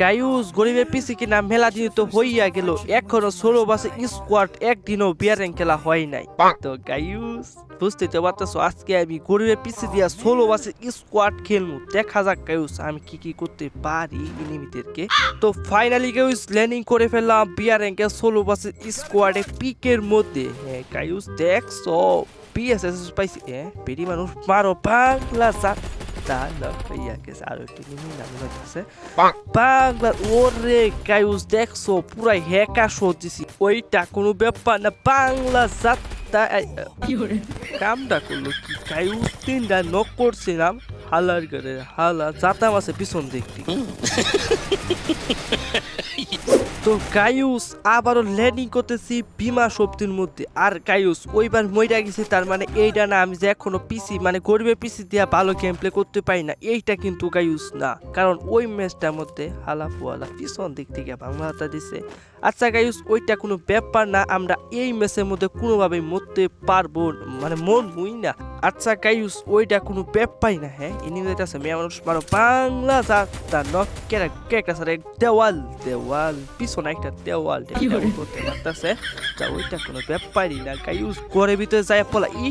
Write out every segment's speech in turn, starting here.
গায়ুস গরিবের পিসি কিনা মেলা দিন তো হইয়া গেল। এখনও ষোলো বাসে স্কোয়াড একদিনও বিয়ারেন খেলা হয় নাই। তো গায়ুস বুঝতে তো পারতেছো আজকে আমি গরিবের পিসি দিয়া ষোলো বাসে স্কোয়াড খেলব দেখা যাক গায়ুস আমি কি কি করতে পারি ইনিমিদেরকে তো ফাইনালি গায়ুস ল্যান্ডিং করে ফেললাম বিয়ারেনকে ষোলো বাসে স্কোয়াডে পিকের মধ্যে। হ্যাঁ গায়ুস দেখছ পিএসএস পাইছি। হ্যাঁ পেরি মানুষ মারো বাংলা সাত তা লইয়া গেছে আর একটু নিমি নামি হইতেছে বাংলা ওরে গায়ুস দেখছ পুরাই হেকা সজিছি ওইটা কোনো ব্যাপার না বাংলা যাত্রা কামটা করল কি গায়ুস তিনটা নক করছিলাম হালার করে হালা যাতাম আছে পিছন দিক থেকে তো গায়ুস আবারও ল্যান্ডিং করতেছি বিমা শক্তির মধ্যে। আর গায়ুস ওইবার মইরা গেছে, তার মানে এইটা না, আমি যে এখনও পিসি মানে গরিবের পিসি দিয়া ভালো গেম প্লে করতে পারি না, এইটা কিন্তু গায়ুস না। কারণ ওই ম্যাচটার মধ্যে হালা ফুয়ালা পিছন দিক থেকে বাংলা দিছে। আচ্ছা গায়ুস ওইটা কোনো ব্যাপার না, আমরা এই ম্যাচের মধ্যে কোনোভাবে মরতে পারব মানে মন মুই না। আচ্ছা কাইউস ওইটা কোনো ব্যাপারই না হ্যাঁ? ইনি আছে মেয়ে মানুষ মারো বাংলা যাত্রা নকেরা কেকটা সারে? দেওয়াল দেওয়াল পিছনে একটা দেওয়াল করতে পারতেছে। তা ওইটা কোনো ব্যাপারই না কাইউস ঘরের ভিতরে যায় পলা ই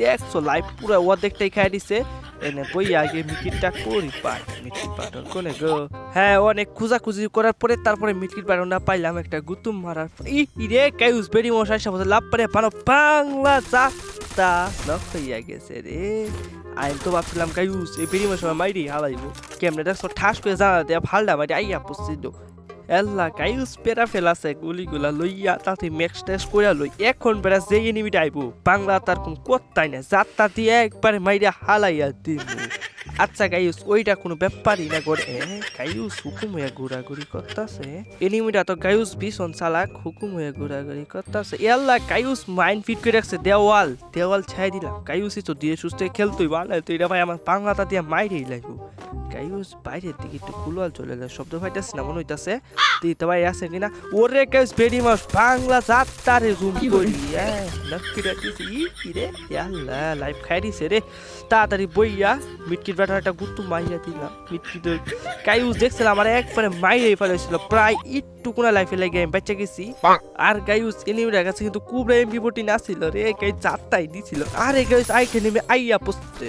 দেখছ লাইভ পুরো অর্ধেকটাই খাই দিছে। এনে বই আগে মিটিংটা করি পাই মিটিং পাটন কোনে গো? হ্যাঁ অনেক খুঁজাখুঁজি করার পরে তারপরে মিটিং পাটনটা পাইলাম একটা গুতুম মারার পর- ই রে গায়ুস বেরি মশাই সাথে লাভ পারে পানো বাংলা যাত্রা নক হইয়া গেছে রে। আইন তো ভাবছিলাম গায়ুস এই বেরি মশাই মাইরি হালাইব। কেমনে দেখছ, ঠাস করে জানা দেয়া ভালডা মাইরি আইয়া পড়ছিল এল্লা গায়ুস পেরা ফেলাছে গুলিগুলা লইয়া তাতে ম্যাক্স টেস্ট করে লই। এখন বেড়া যে এনিমিটা আইব বাংলা তার কোন কোত্তাই না যাত্রা দিয়ে একবারে মাইরা হালাইয়া দিব আচ্ছা গাইউস ওইটা কোনো ব্যাপারই না এ, গাইউস হুকুম হয়ে ঘোরাঘুরি করতেছে। এনিমিটা তো গাইউস ভীষণ চালাক হুকুম হয়ে ঘোরাঘুরি করতেছে। এল্লা গাইউস মাইন্ড ফিট করে রাখছে দেওয়াল। দেওয়াল ছাই দিলাম। গাইউসই তো দিয়ে সুস্থ খেলতোই ভালো তো এটা ভাই আমার বাংলাটা দিয়ে মাইরেই লাগবো। গাইউস বাইরের দিকে একটু কুলওয়াল চলে এলো। শব্দ পাইতেছে না মনে হইতাছে। দিতে ভাই আছে কিনা? ওরে গাইউস বেডি মাস বাংলা যাত্রারে জুম করি। হ্যাঁ নক্কি রাখিস ই কি রে? লাইফ খাই দিছে রে। তাড়াতাড়ি বইয়া মিটকির ব্যাটার একটা গুত্তু মাইয়া দিলাম মিটকিদের গাইউস দেখছিলাম আমার একবারে মাইরেই ফেলেছিল প্রায় একটু কোনা লাইফে লেগে আমি বেঁচে গেছি। আর গাইউস এনিমিটার কাছে কিন্তু কুবরা এমপি ফোর্টি নাছিল রে। গাই চারটাই দিছিল। আরে গাইউস আইকে নেমে আইয়া পোস্তে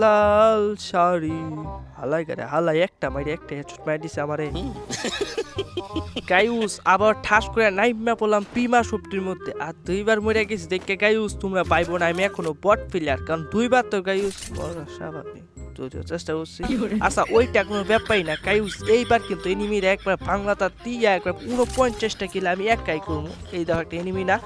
লাল শাড়ি। হালাই গারে হালাই একটা মাইরে একটা হেডশট মারি দিছে আমারে। গাইউস আবার ঠাস করে নাইমা পড়লাম পিমা সবটির মধ্যে। আর দুইবার মরে গেছি দেখে গাইউস তোমরা পাইবো না আমি এখনও বট প্লেয়ার কারণ দুইবার তো মরা স্বাভাবিক যদিও চেষ্টা করছি। আচ্ছা ওইটা কোনো ব্যাপারই না। গাইউস এইবার কিন্তু এনিমির একবার বাংলাটা দিয়া একবার পুরো পঞ্চাশটা কিলো আমি একাই করব। এই দেখো একটা এনিমি না?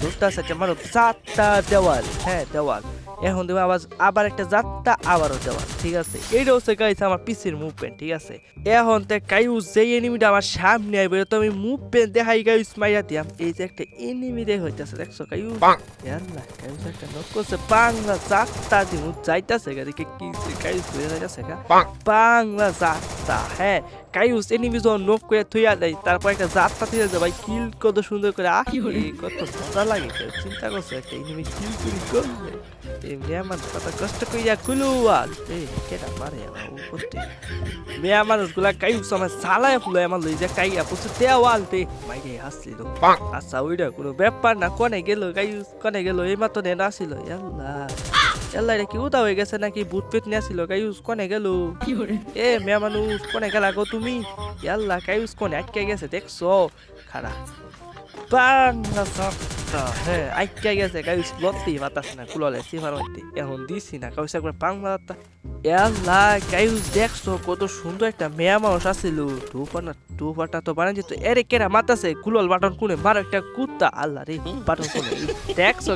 ধরতে আছে মানে চারটা দেওয়াল। হ্যাঁ দেওয়াল। এখন দেবো আবার আবার একটা যাত্রা আবারও দেওয়া ঠিক আছে? এইটা হচ্ছে গাইছে আমার পিসির মুভমেন্ট ঠিক আছে? এখন তে গাইউস যেই এনিমিটা আমার সামনে আইবে তো আমি মুভমেন্ট দেখাই গাইউস মাইরা দিয়াম এই যে একটা এনিমি দেখ হইতাছে দেখছ গাইউস ইয়াল্লা গাইউস একটা নক করছে বাংলা যাত্রা দিমু যাইতাছে গা দেখে কি গাইউস হয়ে যাইতাছে গা। বাংলা যাত্রা হ্যাঁ গাইউস এনিমি যখন নক করে থুইয়া দেয় তারপর একটা যাত্রা থুইয়া যায় ভাই কিল কত সুন্দর করে আহ কত মজা লাগে চিন্তা করছে একটা এনিমি কিল কিল করবে এমনি আমার কত কষ্ট কইয়া কুলুয়াল এ কেটা পারে আমার ও করতে মেয়া মানুষগুলা গাইউস আমার সালায় ফুলে আমার লই যে কাইয়া পুষে দেওয়াল দে মাইরে হাসছিল আচ্ছা ওইটা কোনো ব্যাপার না কনে গেল গাইউস কনে গেল এই মাত্র নেন আসিল ইয়াল্লা ইয়াল্লা এটা কি উদা হয়ে গেছে নাকি ভূত পেট নিয়ে আসিল গাইউস কনে গেল এ মেয়া মানুষ কনে গেলা গো তুমি ইয়াল্লা গাইউস কনে আটকে গেছে দেখছ খারা বাংলা সপ্তা হ্যাঁ আটকে গেছে বাতাস না কুললে সিফার হইতে এখন দিছি না ইয়াল্লা গাইউস দেখছ কত সুন্দর একটা মেয়া মানুষ টুপাটা তো বানাই যেত এরে কেরা মাতাছে গুলল বাটন কোনে একটা কুত্তা আল্লাহ রে বাটন কোনে দেখছ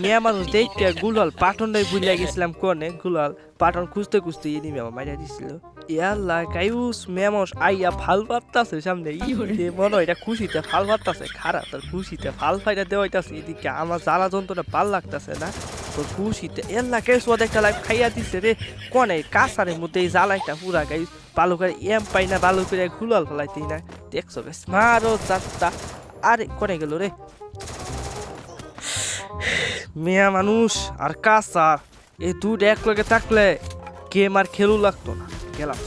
মেয়া মানুষ দেখতে গুলল পাটনটাই বুঝলে গেছিলাম কোনে গুলল পাটন খুঁজতে খুঁজতে ইনি মেয়া মাইরা দিছিল ইয়াল্লা গাইউস মেয়া মানুষ আইয়া ফাল পাত্তাছে সামনে ই মনে হয় এটা খুশিতে ফাল পাত্তাছে খারাপ তার খুশিতে ফাল ফাইটা দেওয়াইতাছে এদিকে আমার জ্বালা যন্ত্রটা ভালো লাগতাছে না। তো খুশিতে এল্লা কেউ সোয়াদ একটা লাইফ খাইয়া দিছে রে। কনে কাসারের মধ্যে এই জ্বালাইটা পুরা গাই ভালো করে এম পাই না, ভালো করে গুলাল ফেলাইতেই না। দেখছ বেশ মারো চারটা আরে, কনে গেল রে? মেয়া মানুষ, আর কাসার, এই দুধ এক লগে থাকলে গেম আর খেলু লাগতো না। গেলাম।